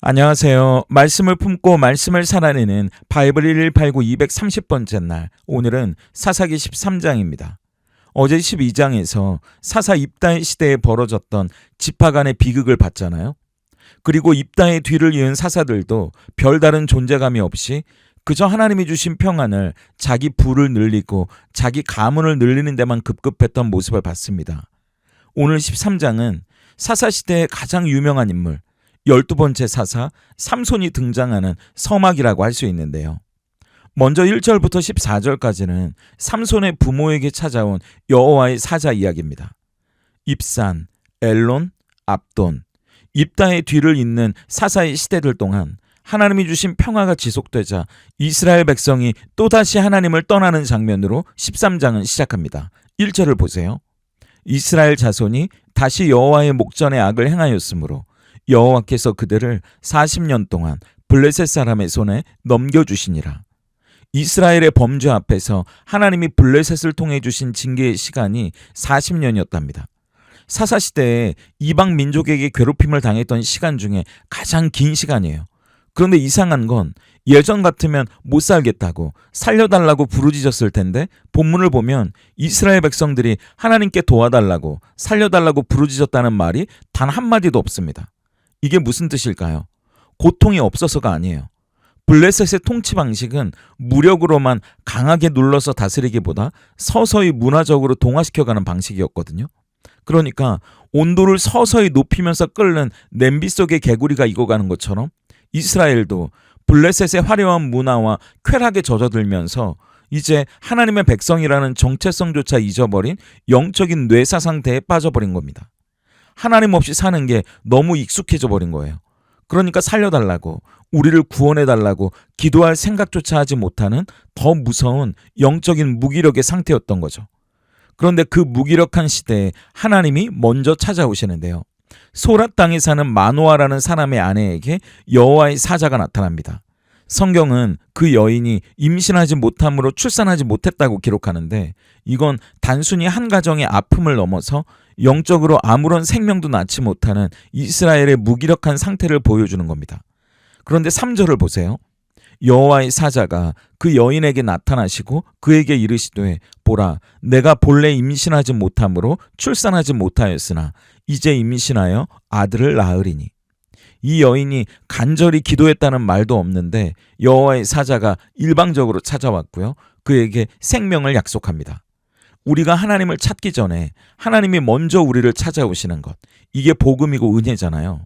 안녕하세요. 말씀을 품고 말씀을 살아내는 바이블 1189 230번째 날. 오늘은 사사기 13장입니다. 어제 12장에서 사사 입다의 시대에 벌어졌던 지파 간의 비극을 봤잖아요. 그리고 입다의 뒤를 이은 사사들도 별다른 존재감이 없이 그저 하나님이 주신 평안을 자기 부를 늘리고 자기 가문을 늘리는 데만 급급했던 모습을 봤습니다. 오늘 13장은 사사 시대의 가장 유명한 인물, 열두 번째 사사 삼손이 등장하는 서막이라고 할 수 있는데요. 먼저 1절부터 14절까지는 삼손의 부모에게 찾아온 여호와의 사자 이야기입니다. 입산, 엘론, 압돈, 입다의 뒤를 잇는 사사의 시대들 동안 하나님이 주신 평화가 지속되자 이스라엘 백성이 또다시 하나님을 떠나는 장면으로 13장은 시작합니다. 1절을 보세요. 이스라엘 자손이 다시 여호와의 목전에 악을 행하였으므로 여호와께서 그들을 40년 동안 블레셋 사람의 손에 넘겨주시니라. 이스라엘의 범죄 앞에서 하나님이 블레셋을 통해 주신 징계의 시간이 40년이었답니다. 사사시대에 이방 민족에게 괴롭힘을 당했던 시간 중에 가장 긴 시간이에요. 그런데 이상한 건 예전 같으면 못 살겠다고 살려달라고 부르짖었을 텐데 본문을 보면 이스라엘 백성들이 하나님께 도와달라고 살려달라고 부르짖었다는 말이 단 한마디도 없습니다. 이게 무슨 뜻일까요? 고통이 없어서가 아니에요. 블레셋의 통치 방식은 무력으로만 강하게 눌러서 다스리기보다 서서히 문화적으로 동화시켜가는 방식이었거든요. 그러니까 온도를 서서히 높이면서 끓는 냄비 속의 개구리가 익어가는 것처럼 이스라엘도 블레셋의 화려한 문화와 쾌락에 젖어들면서 이제 하나님의 백성이라는 정체성조차 잊어버린 영적인 뇌사 상태에 빠져버린 겁니다. 하나님 없이 사는 게 너무 익숙해져 버린 거예요. 그러니까 살려달라고, 우리를 구원해달라고 기도할 생각조차 하지 못하는 더 무서운 영적인 무기력의 상태였던 거죠. 그런데 그 무기력한 시대에 하나님이 먼저 찾아오시는데요. 소라 땅에 사는 마노아라는 사람의 아내에게 여호와의 사자가 나타납니다. 성경은 그 여인이 임신하지 못함으로 출산하지 못했다고 기록하는데 이건 단순히 한 가정의 아픔을 넘어서 영적으로 아무런 생명도 낳지 못하는 이스라엘의 무기력한 상태를 보여주는 겁니다. 그런데 3절을 보세요. 여호와의 사자가 그 여인에게 나타나시고 그에게 이르시되 보라 내가 본래 임신하지 못함으로 출산하지 못하였으나 이제 임신하여 아들을 낳으리니 이 여인이 간절히 기도했다는 말도 없는데 여호와의 사자가 일방적으로 찾아왔고요. 그에게 생명을 약속합니다. 우리가 하나님을 찾기 전에 하나님이 먼저 우리를 찾아오시는 것. 이게 복음이고 은혜잖아요.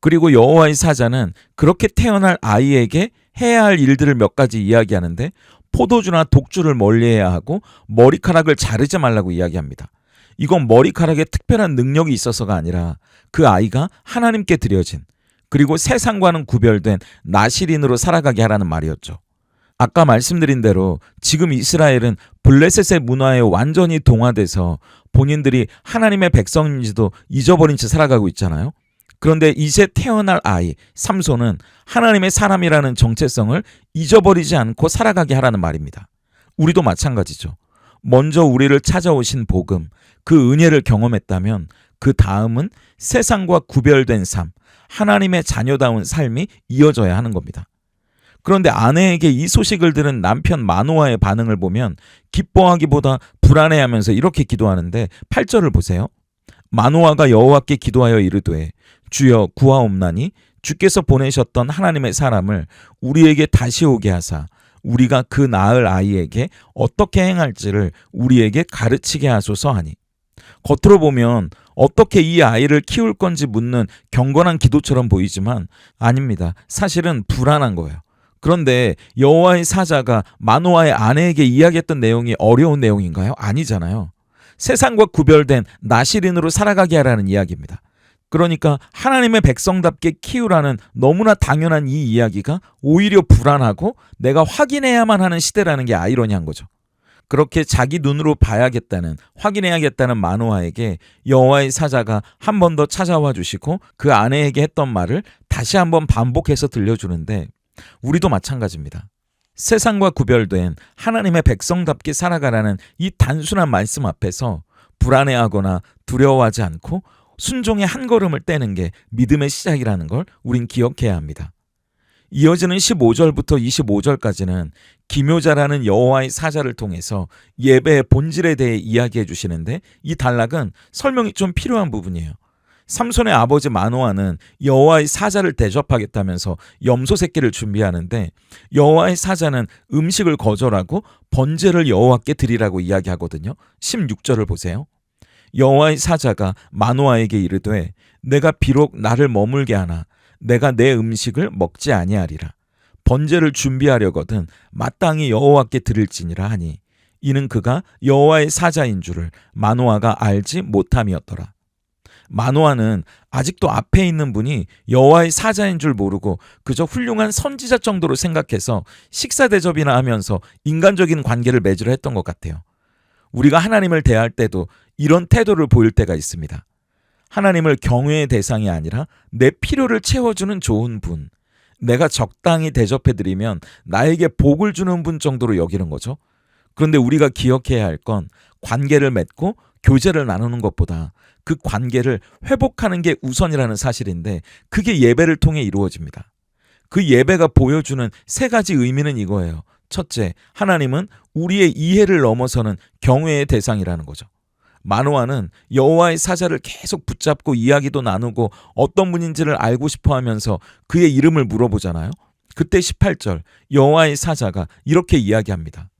그리고 여호와의 사자는 그렇게 태어날 아이에게 해야 할 일들을 몇 가지 이야기하는데 포도주나 독주를 멀리해야 하고 머리카락을 자르지 말라고 이야기합니다. 이건 머리카락에 특별한 능력이 있어서가 아니라 그 아이가 하나님께 드려진 그리고 세상과는 구별된 나시린으로 살아가게 하라는 말이었죠. 아까 말씀드린 대로 지금 이스라엘은 블레셋의 문화에 완전히 동화돼서 본인들이 하나님의 백성인지도 잊어버린 채 살아가고 있잖아요. 그런데 이제 태어날 아이 삼손은 하나님의 사람이라는 정체성을 잊어버리지 않고 살아가게 하라는 말입니다. 우리도 마찬가지죠. 먼저 우리를 찾아오신 복음, 그 은혜를 경험했다면 그 다음은 세상과 구별된 삶, 하나님의 자녀다운 삶이 이어져야 하는 겁니다. 그런데 아내에게 이 소식을 들은 남편 마노아의 반응을 보면 기뻐하기보다 불안해하면서 이렇게 기도하는데 8절을 보세요. 마노아가 여호와께 기도하여 이르되 주여 구하옵나니 주께서 보내셨던 하나님의 사람을 우리에게 다시 오게 하사 우리가 그 낳을 아이에게 어떻게 행할지를 우리에게 가르치게 하소서 하니 겉으로 보면 어떻게 이 아이를 키울 건지 묻는 경건한 기도처럼 보이지만 아닙니다. 사실은 불안한 거예요. 그런데 여호와의 사자가 마노아의 아내에게 이야기했던 내용이 어려운 내용인가요? 아니잖아요. 세상과 구별된 나시린으로 살아가게 하라는 이야기입니다. 그러니까 하나님의 백성답게 키우라는 너무나 당연한 이 이야기가 오히려 불안하고 내가 확인해야만 하는 시대라는 게 아이러니한 거죠. 그렇게 자기 눈으로 봐야겠다는 확인해야겠다는 마노아에게 여호와의 사자가 한 번 더 찾아와 주시고 그 아내에게 했던 말을 다시 한번 반복해서 들려주는데 우리도 마찬가지입니다. 세상과 구별된 하나님의 백성답게 살아가라는 이 단순한 말씀 앞에서 불안해하거나 두려워하지 않고 순종의 한 걸음을 떼는 게 믿음의 시작이라는 걸 우린 기억해야 합니다. 이어지는 15절부터 25절까지는 기묘자라는 여호와의 사자를 통해서 예배의 본질에 대해 이야기해 주시는데 이 단락은 설명이 좀 필요한 부분이에요. 삼손의 아버지 마노아는 여호와의 사자를 대접하겠다면서 염소 새끼를 준비하는데 여호와의 사자는 음식을 거절하고 번제를 여호와께 드리라고 이야기하거든요. 16절을 보세요. 여호와의 사자가 마노아에게 이르되 내가 비록 나를 머물게 하나 내가 내 음식을 먹지 아니하리라. 번제를 준비하려거든 마땅히 여호와께 드릴지니라 하니 이는 그가 여호와의 사자인 줄을 마노아가 알지 못함이었더라. 마노아는 아직도 앞에 있는 분이 여호와의 사자인 줄 모르고 그저 훌륭한 선지자 정도로 생각해서 식사 대접이나 하면서 인간적인 관계를 맺으려 했던 것 같아요. 우리가 하나님을 대할 때도 이런 태도를 보일 때가 있습니다. 하나님을 경외의 대상이 아니라 내 필요를 채워주는 좋은 분, 내가 적당히 대접해드리면 나에게 복을 주는 분 정도로 여기는 거죠. 그런데 우리가 기억해야 할 건 관계를 맺고 교제를 나누는 것보다 그 관계를 회복하는 게 우선이라는 사실인데 그게 예배를 통해 이루어집니다. 그 예배가 보여주는 세 가지 의미는 이거예요. 첫째, 하나님은 우리의 이해를 넘어서는 경외의 대상이라는 거죠. 마노아는 여호와의 사자를 계속 붙잡고 이야기도 나누고 어떤 분인지를 알고 싶어 하면서 그의 이름을 물어보잖아요. 그때 18절 여호와의 사자가 이렇게 이야기합니다.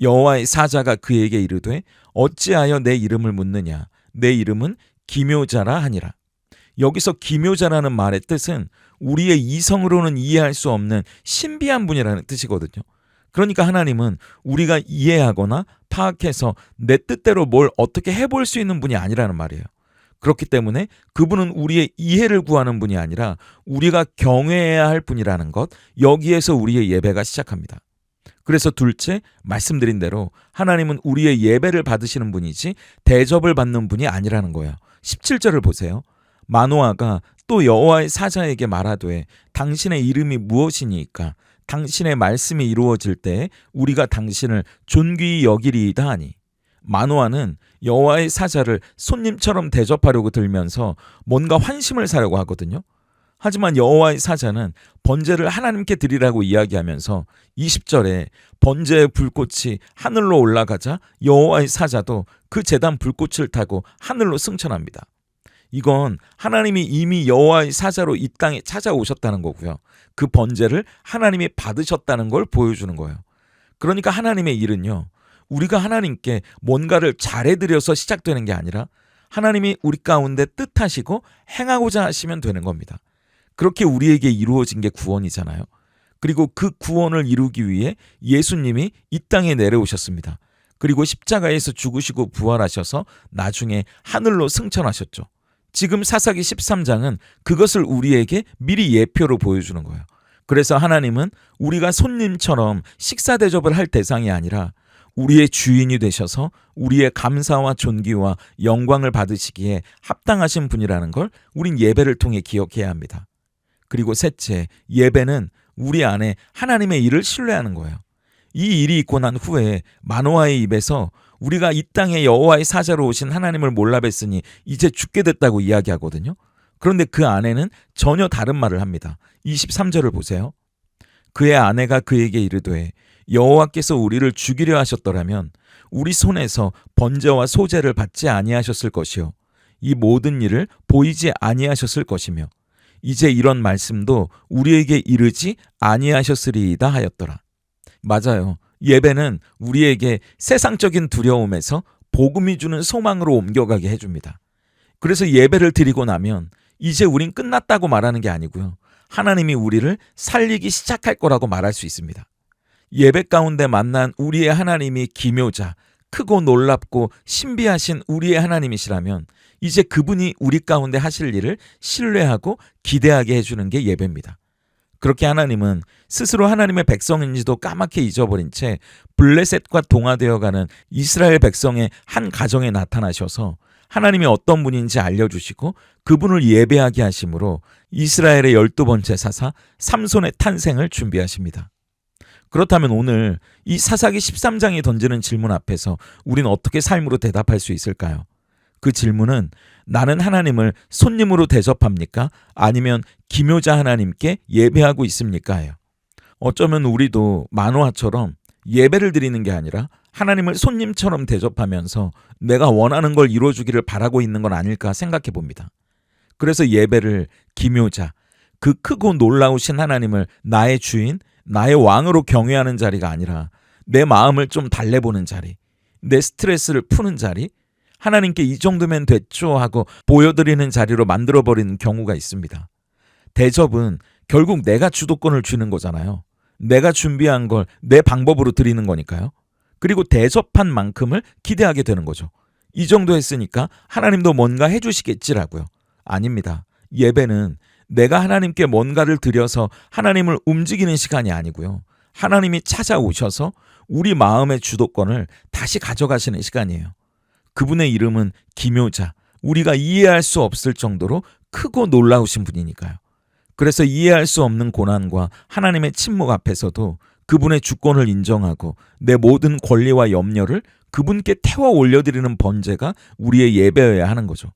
여호와의 사자가 그에게 이르되 어찌하여 내 이름을 묻느냐 내 이름은 기묘자라 하니라. 여기서 기묘자라는 말의 뜻은 우리의 이성으로는 이해할 수 없는 신비한 분이라는 뜻이거든요. 그러니까 하나님은 우리가 이해하거나 파악해서 내 뜻대로 뭘 어떻게 해볼 수 있는 분이 아니라는 말이에요. 그렇기 때문에 그분은 우리의 이해를 구하는 분이 아니라 우리가 경외해야 할 분이라는 것, 여기에서 우리의 예배가 시작합니다. 그래서 둘째, 말씀드린 대로 하나님은 우리의 예배를 받으시는 분이지 대접을 받는 분이 아니라는 거예요. 17절을 보세요. 마노아가 또 여호와의 사자에게 말하되 당신의 이름이 무엇이니까 당신의 말씀이 이루어질 때 우리가 당신을 존귀히 여기리이다 하니 마노아는 여호와의 사자를 손님처럼 대접하려고 들면서 뭔가 환심을 사려고 하거든요. 하지만 여호와의 사자는 번제를 하나님께 드리라고 이야기하면서 20절에 번제의 불꽃이 하늘로 올라가자 여호와의 사자도 그 제단 불꽃을 타고 하늘로 승천합니다. 이건 하나님이 이미 여호와의 사자로 이 땅에 찾아오셨다는 거고요. 그 번제를 하나님이 받으셨다는 걸 보여주는 거예요. 그러니까 하나님의 일은요. 우리가 하나님께 뭔가를 잘해드려서 시작되는 게 아니라 하나님이 우리 가운데 뜻하시고 행하고자 하시면 되는 겁니다. 그렇게 우리에게 이루어진 게 구원이잖아요. 그리고 그 구원을 이루기 위해 예수님이 이 땅에 내려오셨습니다. 그리고 십자가에서 죽으시고 부활하셔서 나중에 하늘로 승천하셨죠. 지금 사사기 13장은 그것을 우리에게 미리 예표로 보여주는 거예요. 그래서 하나님은 우리가 손님처럼 식사 대접을 할 대상이 아니라 우리의 주인이 되셔서 우리의 감사와 존귀와 영광을 받으시기에 합당하신 분이라는 걸 우린 예배를 통해 기억해야 합니다. 그리고 셋째, 예배는 우리 안에 하나님의 일을 신뢰하는 거예요. 이 일이 있고 난 후에 마노아의 입에서 우리가 이 땅에 여호와의 사자로 오신 하나님을 몰라 뵀으니 이제 죽게 됐다고 이야기하거든요. 그런데 그 아내는 전혀 다른 말을 합니다. 23절을 보세요. 그의 아내가 그에게 이르되 여호와께서 우리를 죽이려 하셨더라면 우리 손에서 번제와 소제를 받지 아니하셨을 것이요 이 모든 일을 보이지 아니하셨을 것이며 이제 이런 말씀도 우리에게 이르지 아니하셨으리이다 하였더라. 맞아요. 예배는 우리에게 세상적인 두려움에서 복음이 주는 소망으로 옮겨가게 해줍니다. 그래서 예배를 드리고 나면 이제 우린 끝났다고 말하는 게 아니고요. 하나님이 우리를 살리기 시작할 거라고 말할 수 있습니다. 예배 가운데 만난 우리의 하나님이 기묘자, 크고 놀랍고 신비하신 우리의 하나님이시라면 이제 그분이 우리 가운데 하실 일을 신뢰하고 기대하게 해주는 게 예배입니다. 그렇게 하나님은 스스로 하나님의 백성인지도 까맣게 잊어버린 채 블레셋과 동화되어가는 이스라엘 백성의 한 가정에 나타나셔서 하나님이 어떤 분인지 알려주시고 그분을 예배하게 하심으로 이스라엘의 열두 번째 사사 삼손의 탄생을 준비하십니다. 그렇다면 오늘 이 사사기 13장이 던지는 질문 앞에서 우리는 어떻게 삶으로 대답할 수 있을까요? 그 질문은 나는 하나님을 손님으로 대접합니까? 아니면 기묘자 하나님께 예배하고 있습니까?예요. 어쩌면 우리도 만화처럼 예배를 드리는 게 아니라 하나님을 손님처럼 대접하면서 내가 원하는 걸 이루어주기를 바라고 있는 건 아닐까 생각해 봅니다. 그래서 예배를 기묘자, 그 크고 놀라우신 하나님을 나의 주인, 나의 왕으로 경외하는 자리가 아니라 내 마음을 좀 달래보는 자리, 내 스트레스를 푸는 자리, 하나님께 이 정도면 됐죠 하고 보여드리는 자리로 만들어버리는 경우가 있습니다. 대접은 결국 내가 주도권을 쥐는 거잖아요. 내가 준비한 걸 내 방법으로 드리는 거니까요. 그리고 대접한 만큼을 기대하게 되는 거죠. 이 정도 했으니까 하나님도 뭔가 해주시겠지라고요. 아닙니다. 예배는 내가 하나님께 뭔가를 드려서 하나님을 움직이는 시간이 아니고요. 하나님이 찾아오셔서 우리 마음의 주도권을 다시 가져가시는 시간이에요. 그분의 이름은 기묘자, 우리가 이해할 수 없을 정도로 크고 놀라우신 분이니까요. 그래서 이해할 수 없는 고난과 하나님의 침묵 앞에서도 그분의 주권을 인정하고 내 모든 권리와 염려를 그분께 태워 올려드리는 번제가 우리의 예배여야 하는 거죠.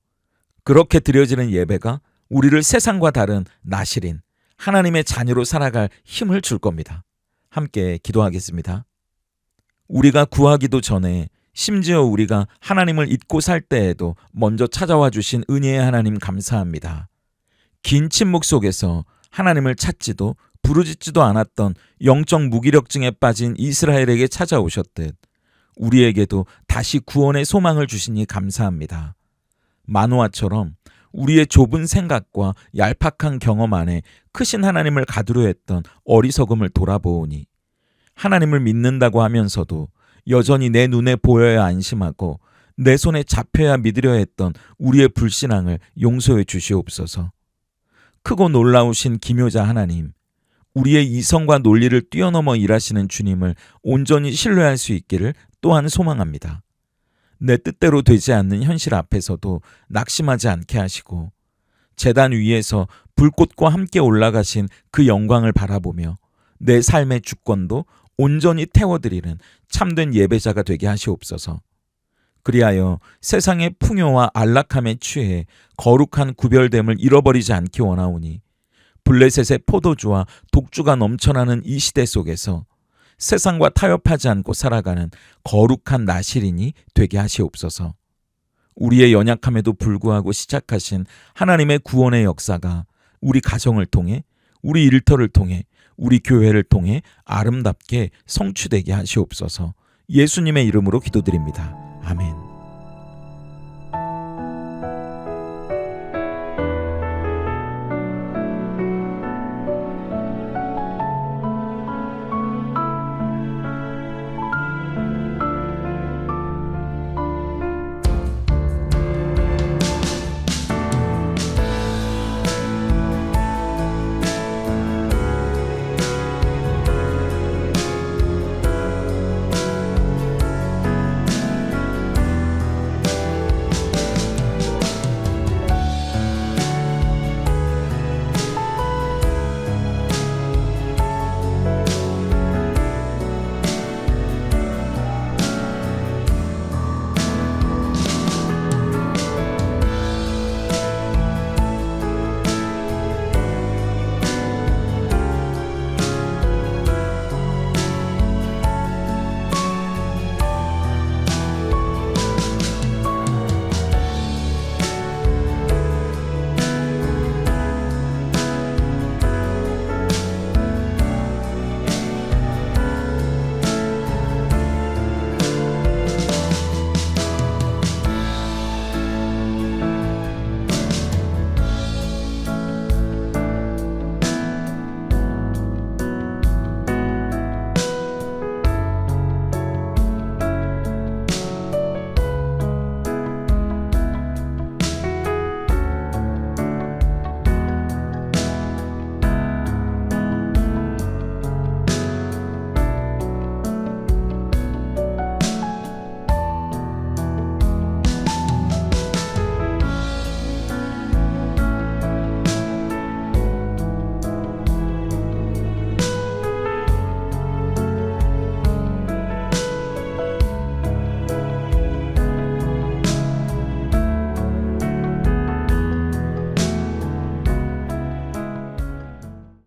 그렇게 드려지는 예배가 우리를 세상과 다른 나실인 하나님의 자녀로 살아갈 힘을 줄 겁니다. 함께 기도하겠습니다. 우리가 구하기도 전에 심지어 우리가 하나님을 잊고 살 때에도 먼저 찾아와 주신 은혜의 하나님 감사합니다. 긴 침묵 속에서 하나님을 찾지도 부르짖지도 않았던 영적 무기력증에 빠진 이스라엘에게 찾아오셨듯 우리에게도 다시 구원의 소망을 주시니 감사합니다. 만화처럼 우리의 좁은 생각과 얄팍한 경험 안에 크신 하나님을 가두려 했던 어리석음을 돌아보오니 하나님을 믿는다고 하면서도 여전히 내 눈에 보여야 안심하고 내 손에 잡혀야 믿으려 했던 우리의 불신앙을 용서해 주시옵소서. 크고 놀라우신 기묘자 하나님, 우리의 이성과 논리를 뛰어넘어 일하시는 주님을 온전히 신뢰할 수 있기를 또한 소망합니다. 내 뜻대로 되지 않는 현실 앞에서도 낙심하지 않게 하시고 재단 위에서 불꽃과 함께 올라가신 그 영광을 바라보며 내 삶의 주권도 온전히 태워드리는 참된 예배자가 되게 하시옵소서. 그리하여 세상의 풍요와 안락함에 취해 거룩한 구별됨을 잃어버리지 않기 원하오니 블레셋의 포도주와 독주가 넘쳐나는 이 시대 속에서 세상과 타협하지 않고 살아가는 거룩한 나실인이 되게 하시옵소서. 우리의 연약함에도 불구하고 시작하신 하나님의 구원의 역사가 우리 가정을 통해 우리 일터를 통해 우리 교회를 통해 아름답게 성취되게 하시옵소서. 예수님의 이름으로 기도드립니다. 아멘.